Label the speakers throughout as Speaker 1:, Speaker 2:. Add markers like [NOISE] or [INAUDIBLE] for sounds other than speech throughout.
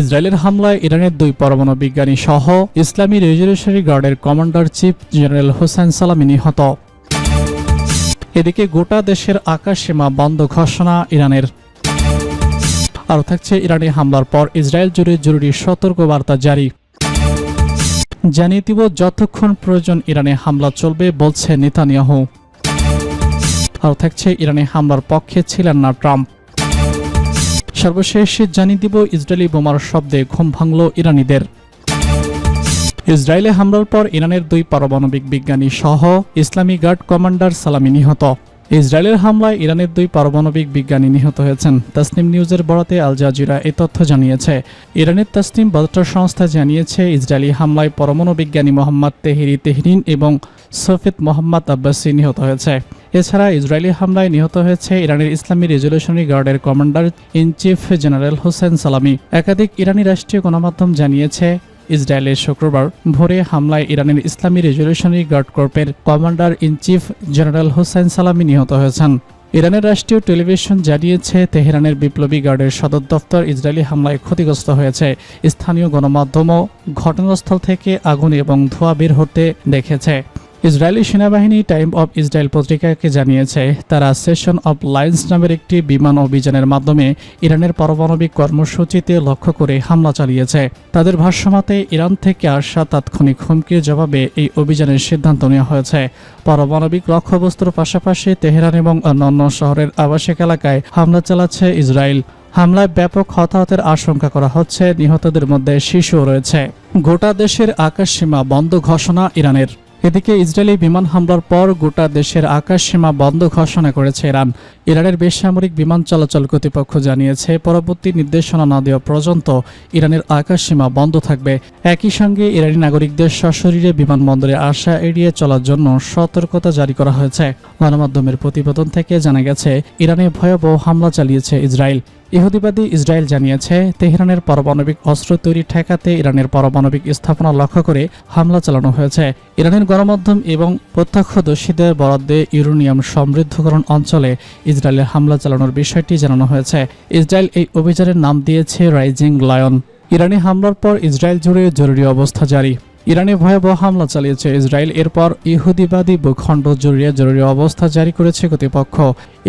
Speaker 1: ইসরায়েলের হামলায় ইরানের দুই পরমাণু বিজ্ঞানী সহ ইসলামী রেজলিউশনারি গার্ডের commander chief general Hossein Salami নিহত এদিকে গোটা দেশের আকাশ সীমা বন্ধ ঘোষণা ইরানের আরও থাকছে ইরানি হামলার পর ইসরায়েল জুড়ে জরুরি সতর্কবার্তা জারি জানিয়ে দিব যতক্ষণ প্রয়োজন ইরানে হামলা চলবে বলছে নেতানিয়াহু আরও থাকছে ইরানে হামলার পক্ষে ছিলেন না ট্রাম্প সর্বশেষ জানিয়ে দিব ইসরায়েলি বোমার শব্দে ঘুম ভাঙল ইরানিদের ইসরায়েলে হামলার পর ইরানের দুই পারমাণবিক বিজ্ঞানী সহ ইসলামী গার্ড কমান্ডার সালামি নিহত ইসরায়েলের হামলায় ইরানের দুই পারমাণবিক বিজ্ঞানী নিহত হয়েছেন তাসনিম নিউজের বরাতে আল জাজিরা এ তথ্য জানিয়েছে ইরানের তাসনিম বার্তা সংস্থা জানিয়েছে ইসরায়েলি হামলায় পরমাণু বিজ্ঞানী মোহাম্মদ তেহরি তেহরিন এবং সফিদ মোহাম্মদ আব্বাসি নিহত হয়েছে এছাড়া ইসরায়েলি হামলায় নিহত হয়েছে ইরানের ইসলামী রেজলিউশনারি গার্ডের commander in chief general Hossein Salami একাধিক ইরানি রাষ্ট্রীয় গণমাধ্যম জানিয়েছে ইসরায়েলের শুক্রবার ভোরে হামলায় ইরানের ইসলামী রেজলিউশনারি গার্ড কর্পের commander in chief general Hossein Salami নিহত হয়েছেন ইরানের রাষ্ট্রীয় টেলিভিশন জানিয়েছে তেহরানের বিপ্লবী গার্ডের সদর দপ্তর ইসরায়েলি হামলায় ক্ষতিগ্রস্ত হয়েছে স্থানীয় গণমাধ্যমও ঘটনাস্থল থেকে আগুন এবং ধোঁয়া বের হতে দেখেছে ইসরায়েলি সেনাবাহিনী টাইম অব ইসরায়েল পত্রিকাকে জানিয়েছে তারা সেশন অব লাইন্স নামের একটি বিমান অভিযানের মাধ্যমে ইরানের পারমাণবিক কর্মসূচিতে লক্ষ্য করে হামলা চালিয়েছে তাদের ভাষ্যমতে ইরান থেকে আসা তাৎক্ষণিক হুমকির জবাবে এই অভিযানের সিদ্ধান্ত নেওয়া হয়েছে পারমাণবিক লক্ষ্যবস্তুর পাশাপাশি তেহরান এবং অন্যান্য শহরের আবাসিক এলাকায় হামলা চালাচ্ছে ইসরায়েল হামলায় ব্যাপক হতাহতের আশঙ্কা করা হচ্ছে নিহতদের মধ্যে শিশুও রয়েছে গোটা দেশের আকাশ সীমা বন্ধ ঘোষণা ইরানের এদিকে ইসরায়েলি বিমান হামলার পর গোটা দেশের আকাশ সীমা বন্ধ ঘোষণা করেছে ইরান ইরানের বেসামরিক বিমান চলাচল কর্তৃপক্ষ জানিয়েছে পরবর্তী নির্দেশনা না দেওয়া পর্যন্ত ইরানের আকাশ সীমা বন্ধ থাকবে একই সঙ্গে ইরানি নাগরিকদের সশরীরে বিমানবন্দরে আসা এড়িয়ে চলার জন্য সতর্কতা জারি করা হয়েছে গণমাধ্যমের প্রতিবেদন থেকে জানা গেছে ইরানে ভয়াবহ হামলা চালিয়েছে ইসরায়েল ইহুদিবাদী ইসরায়েল জানিয়েছে তেহরানের পারমাণবিক অস্ত্র তৈরি ঠেকাতে ইরানের পারমাণবিক স্থাপনা লক্ষ্য করে হামলা চালানো হয়েছে ইরানের গণমাধ্যম এবং প্রত্যক্ষদর্শীদের বরাদ্দে ইউরোনিয়াম সমৃদ্ধকরণ অঞ্চলে ইসরায়েলের হামলা চালানোর বিষয়টি জানানো হয়েছে ইসরায়েল এই অভিযানের নাম দিয়েছে রাইজিং লায়ন ইরানি হামলার পর ইসরায়েল জুড়ে জরুরি অবস্থা জারি ইরানে ভয়াবহ হামলা চালিয়েছে ইসরায়েল এরপর ইহুদিবাদী ভূখণ্ড জড়িয়ে জরুরি অবস্থা জারি করেছে কর্তৃপক্ষ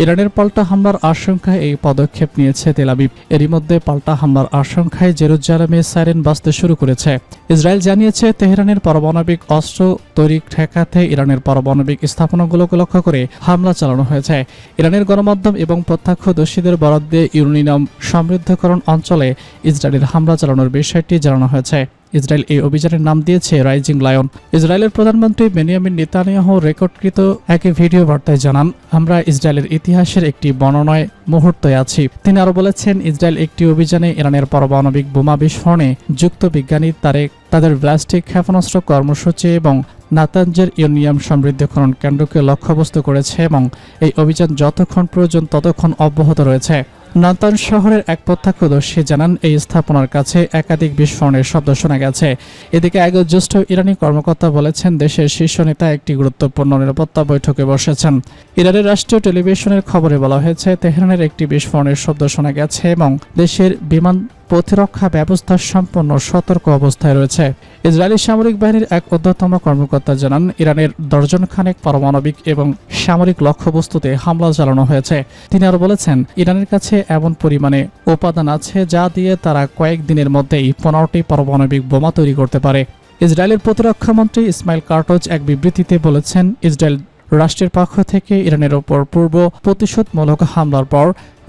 Speaker 1: ইরানের পাল্টা হামলার আশঙ্কায় এই পদক্ষেপ নিয়েছে তেলাবিব এরই মধ্যে পাল্টা হামলার আশঙ্কায় জেরুজালামে সাইরেন বাঁচতে শুরু করেছে ইসরায়েল জানিয়েছে তেহরানের পারমাণবিক অস্ত্র তৈরি ঠেকাতে ইরানের পারমাণবিক স্থাপনাগুলোকে লক্ষ্য করে হামলা চালানো হয়েছে ইরানের গণমাধ্যম এবং প্রত্যক্ষদর্শীদের বরাদ্দে ইউরেনিয়াম সমৃদ্ধকরণ অঞ্চলে ইসরায়েলের হামলা চালানোর বিষয়টি জানানো হয়েছে ইসরায়েল এই অভিযানের নাম দিয়েছে রাইজিং লায়ন ইসরায়েলের প্রধানমন্ত্রী বেনিয়ামিন নেতানিয়াহ রেকর্ডকৃত এক ভিডিও বার্তায় জানান আমরা ইসরায়েলের ইতিহাসের একটি বর্ণনায় মুহূর্তে আছি তিনি আরও বলেছেন ইসরায়েল একটি অভিযানে ইরানের পারমাণবিক বোমা বিস্ফোরণে যুক্ত বিজ্ঞানী তারেক তাদের ব্লাস্টিক ক্ষেপণাস্ত্র কর্মসূচি এবং নাতাঞ্জের ইউনিয়াম সমৃদ্ধকরণ কেন্দ্রকে লক্ষ্যবস্তু করেছে এবং এই অভিযান যতক্ষণ প্রয়োজন ততক্ষণ অব্যাহত রয়েছে নাতান শহরের এক প্রত্যক্ষদর্শী জানান এই স্থাপনার কাছে একাধিক বিস্ফোরণের শব্দ শোনা গেছে এদিকে এক জ্যেষ্ঠ ইরানি কর্মকর্তা বলেছেন দেশের শীর্ষ নেতা একটি গুরুত্বপূর্ণ নিরাপত্তা বৈঠকে বসেছেন ইরানের রাষ্ট্রীয় টেলিভিশনের খবরে বলা হয়েছে তেহরানের একটি বিস্ফোরণের শব্দ শোনা গেছে এবং দেশের বিমান প্রতিরক্ষা ব্যবস্থা সম্পূর্ণ সতর্ক অবস্থায় রয়েছে ইসরায়েলি সামরিক বাহিনীর এক অধ্যতম কর্মকর্তা জানান ইরানের দর্জনখানেক পারমাণবিক এবং সামরিক লক্ষ্যবস্তুতে হামলা চালানো হয়েছে তিনি আরও বলেছেন ইরানের কাছে এমন পরিমাণে উপাদান আছে যা দিয়ে তারা কয়েক দিনের মধ্যেই পনেরোটি পারমাণবিক বোমা তৈরি করতে পারে ইসরায়েলের প্রতিরক্ষামন্ত্রী ইসমাইল কার্টজ এক বিবৃতিতে বলেছেন ইসরায়েল রাষ্ট্রের পক্ষ থেকে ইরানের ওপর পূর্ব প্রতিশোধমূলক হামলার পর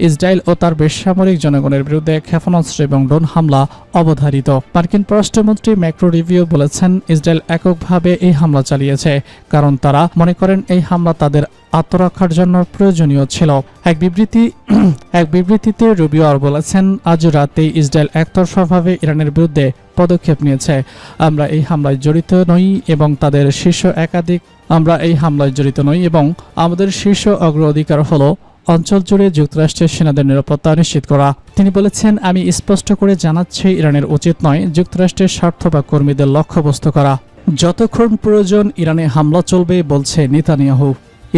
Speaker 1: ইসরায়েল ও তার বেসামরিক জনগণের বিরুদ্ধে ক্ষেপণাস্ত্র এবং ড্রোন হামলা অবধারিত মার্কিন পররাষ্ট্রমন্ত্রী ম্যাক্রো রিভিউ বলেছেন ইসরায়েল এককভাবে এই হামলা চালিয়েছে কারণ তারা মনে করেন এই হামলা তাদের আত্মরক্ষার জন্য প্রয়োজনীয় ছিল এক বিবৃতি [CLEARS THROAT] এক বিবৃতিতে রুবিও আর বলেছেন আজ রাতে ইসরায়েল একতরফাভাবে ইরানের বিরুদ্ধে পদক্ষেপ নিয়েছে আমরা এই হামলায় জড়িত নই এবং তাদের শীর্ষ একাধিক আমরা এই হামলায় জড়িত নই এবং আমাদের শীর্ষ অগ্রাধিকার হল অঞ্চল জুড়ে যুক্তরাষ্ট্রের সেনাদের নিরাপত্তা নিশ্চিত করা তিনি বলেছেন আমি স্পষ্ট করে জানাচ্ছি ইরানের উচিত নয় যুক্তরাষ্ট্রের স্বার্থ বা কর্মীদের লক্ষ্যবস্তু করা যতক্ষণ প্রয়োজন ইরানে হামলা চলবে বলছে নেতানিয়াহু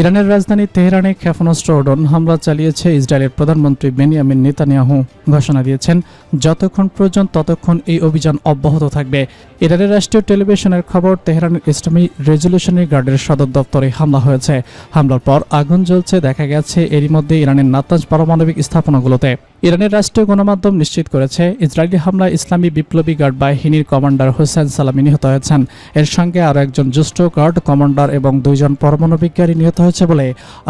Speaker 1: ইরানের রাজধানী তেহরানে ক্ষেপণাস্ত্র ড্রোন হামলা চালিয়েছে ইসরায়েলের প্রধানমন্ত্রী বেনিয়ামিন নেতানিয়াহু ঘোষণা দিয়েছেন যতক্ষণ প্রয়োজন ততক্ষণ এই অভিযান অব্যাহত থাকবে ইরানের রাষ্ট্রীয় টেলিভিশনের খবর তেহরানের ইসলামী রেজলিউশনের গার্ডের সদর দপ্তরে হামলা হয়েছে হামলার পর আগুন জ্বলছে দেখা গেছে এরই মধ্যে ইরানের নাতাজ পারমাণবিক স্থাপনাগুলোতে ইরানের রাষ্ট্রীয় গণমাধ্যম নিশ্চিত করেছে ইসরায়েলি হামলায় ইসলামী বিপ্লবী গার্ড বাহিনীর কমান্ডার হোসেন সালামি নিহত হয়েছেন এর সঙ্গে আরও একজন জ্যেষ্ঠ গার্ড কমান্ডার এবং দুইজন পরমাণু বিজ্ঞানী নিহত হয়েছে বলে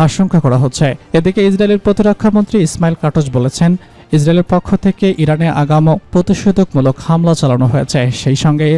Speaker 1: আশঙ্কা করা হচ্ছে এদিকে ইসরায়েলের প্রতিরক্ষামন্ত্রী ইসমাইল কাটজ বলেছেন ইসরায়েলের পক্ষ থেকে ইরানে আগাম প্রতিষেধকমূলক হামলা চালানো হয়েছে সেই সঙ্গে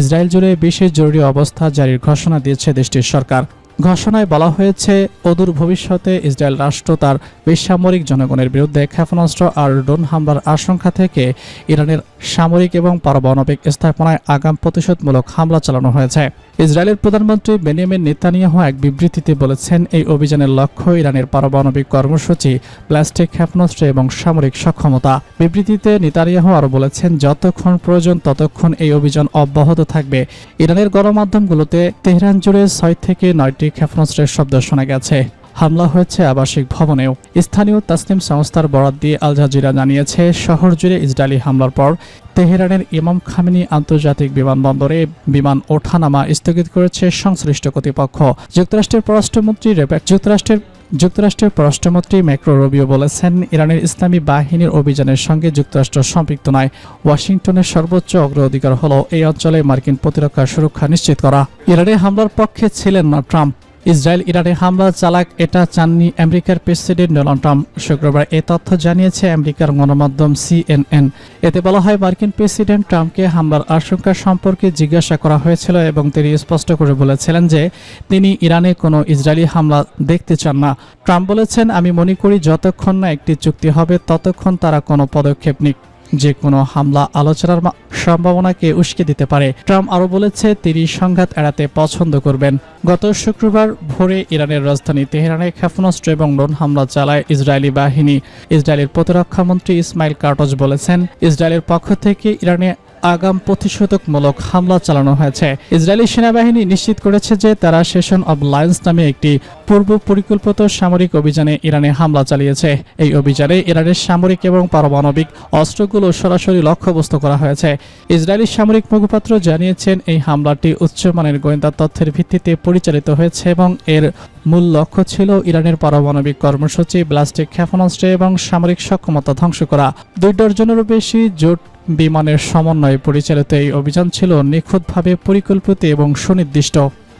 Speaker 1: ইসরায়েল জুড়ে বিশেষ জরুরি অবস্থা জারির ঘোষণা দিয়েছে দেশটির সরকার ঘোষণায় বলা হয়েছে অদূর ভবিষ্যতে ইসরায়েল রাষ্ট্র তার বেসামরিক জনগণের বিরুদ্ধে ক্ষেপণাস্ত্র আর ড্রোন হামলার আশঙ্কা থেকে ইরানের সামরিক এবং পারমাণবিক স্থাপনায় আগাম প্রতিশোধমূলক হামলা চালানো হয়েছে ইসরায়েলের প্রধানমন্ত্রী বেনিয়ামিন নেতানিয়াহ এক বিবৃতিতে বলেছেন এই অভিযানের লক্ষ্য ইরানের পারমাণবিক কর্মসূচি প্লাস্টিক ক্ষেপণাস্ত্র এবং সামরিক সক্ষমতা বিবৃতিতে নেতানিয়াহ আরও বলেছেন যতক্ষণ প্রয়োজন ততক্ষণ এই অভিযান অব্যাহত থাকবে ইরানের গণমাধ্যমগুলোতে তেহরান জুড়ে ছয় থেকে নয়টি ক্ষেপণাস্ত্রের শব্দ শোনা গেছে হামলা হয়েছে আবাসিক ভবনেও স্থানীয় তাসলিম সংস্থার বরাদ দিয়ে আল জাজিরা জানিয়েছে শহর জুড়ে ইসরায়েলি হামলার পর তেহরানের ইমাম খামিনী আন্তর্জাতিক বিমানবন্দরে বিমান ওঠানামা স্থগিত করেছে সংশ্লিষ্ট কর্তৃপক্ষ যুক্তরাষ্ট্রের পররাষ্ট্রমন্ত্রী রেবেক যুক্তরাষ্ট্রের যুক্তরাষ্ট্রের পররাষ্ট্রমন্ত্রী ম্যাক্রো রবিও বলেছেন ইরানের ইসলামী বাহিনীর অভিযানের সঙ্গে যুক্তরাষ্ট্র সম্পৃক্ত নয় ওয়াশিংটনের সর্বোচ্চ অগ্রাধিকার হল এই অঞ্চলে মার্কিন প্রতিরক্ষা সুরক্ষা নিশ্চিত করা ইরানের হামলার পক্ষে ছিলেন না ট্রাম্প ইসরায়েল ইরানে হামলা চালাক এটা চাননি আমেরিকার প্রেসিডেন্ট ডোনাল্ড ট্রাম্প শুক্রবার এ তথ্য জানিয়েছে আমেরিকার গণমাধ্যম সিএনএন এতে বলা হয় মার্কিন প্রেসিডেন্ট ট্রাম্পকে হামলার আশঙ্কা সম্পর্কে জিজ্ঞাসা করা হয়েছিল এবং তিনি স্পষ্ট করে বলেছিলেন যে তিনি ইরানে কোনো ইসরায়েলি হামলা দেখতে চান না ট্রাম্প বলেছেন আমি মনে করি যতক্ষণ না একটি চুক্তি হবে ততক্ষণ তারা কোনো পদক্ষেপ নিক যে কোনো হামলা আলোচনার সম্ভাবনাকে উস্কে দিতে পারে ট্রাম্প আরও বলেছে তিনি সংঘাত এড়াতে পছন্দ করবেন গত শুক্রবার ভোরে ইরানের রাজধানী তেহরানে ক্ষেপণাস্ত্র এবং ড্রোন হামলা চালায় ইসরায়েলি বাহিনী ইসরায়েলের প্রতিরক্ষামন্ত্রী ইসমাইল কার্টজ বলেছেন ইসরায়েলের পক্ষ থেকে ইরানে আগাম প্রতিষেধকমূলক হামলা চালানো হয়েছে ইসরায়েলি সেনাবাহিনী নিশ্চিত করেছে যে তারা সেশন অব লায়ন্স নামে একটি পূর্ব পরিকল্পিত সামরিক অভিযানে ইরানে হামলা চালিয়েছে এই অভিযানে ইরানের সামরিক এবং পারমাণবিক অস্ত্রগুলো সরাসরি লক্ষ্যবস্তু করা হয়েছে ইসরায়েলি সামরিক মুখপাত্র জানিয়েছেন এই হামলাটি উচ্চমানের গোয়েন্দা তথ্যের ভিত্তিতে পরিচালিত হয়েছে এবং এর মূল লক্ষ্য ছিল ইরানের পারমাণবিক কর্মসূচি ব্লাস্টিক ক্ষেপণাস্ত্র এবং সামরিক সক্ষমতা ধ্বংস করা দুই ডজনেরও বেশি জোট বিমানের সমন্বয়ে পরিচালিত এই অভিযান ছিল নিখুঁতভাবে পরিকল্পিত এবং সুনির্দিষ্ট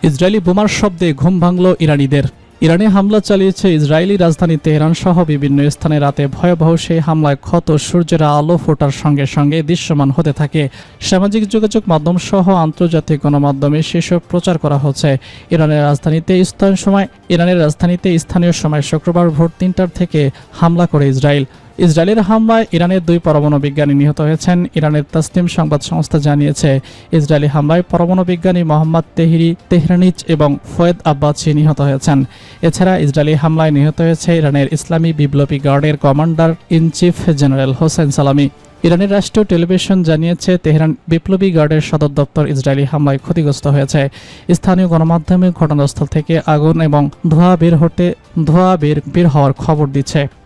Speaker 1: ইসরায়েলি বোমার শব্দে ঘুম ভাঙল ইরানিদের ইরানে হামলা চালিয়েছে ইসরায়েলি রাজধানী তেহরান সহ বিভিন্ন স্থানে রাতে ভয়াবহ সেই হামলায় ক্ষত সূর্যের আলো ফোটার সঙ্গে সঙ্গে দৃশ্যমান হতে থাকে সামাজিক যোগাযোগ মাধ্যম সহ আন্তর্জাতিক গণমাধ্যমে সেসব প্রচার করা হচ্ছে ইরানের রাজধানীতে স্থানীয় সময় ইরানের রাজধানীতে স্থানীয় সময় শুক্রবার ভোর তিনটার থেকে হামলা করে ইসরায়েল ইসরায়েলের হামলায় ইরানের দুই পরমাণু বিজ্ঞানী নিহত হয়েছেন ইরানের তাসলিম সংবাদ সংস্থা জানিয়েছে ইসরায়েলি হামলায় পরমাণু বিজ্ঞানী মোহাম্মদ তেহরি তেহরানিচ এবং ফয়েদ আব্বাসি নিহত হয়েছেন এছাড়া ইসরায়েলি হামলায় নিহত হয়েছে ইরানের ইসলামী বিপ্লবী গার্ডের commander in chief general Hossein Salami ইরানের রাষ্ট্রীয় টেলিভিশন জানিয়েছে তেহরান বিপ্লবী গার্ডের সদর দপ্তর ইসরায়েলি হামলায় ক্ষতিগ্রস্ত হয়েছে স্থানীয় গণমাধ্যমে ঘটনাস্থল থেকে আগুন এবং ধোঁয়া বের হতে ধোঁয়া বের বের হওয়ার খবর দিচ্ছে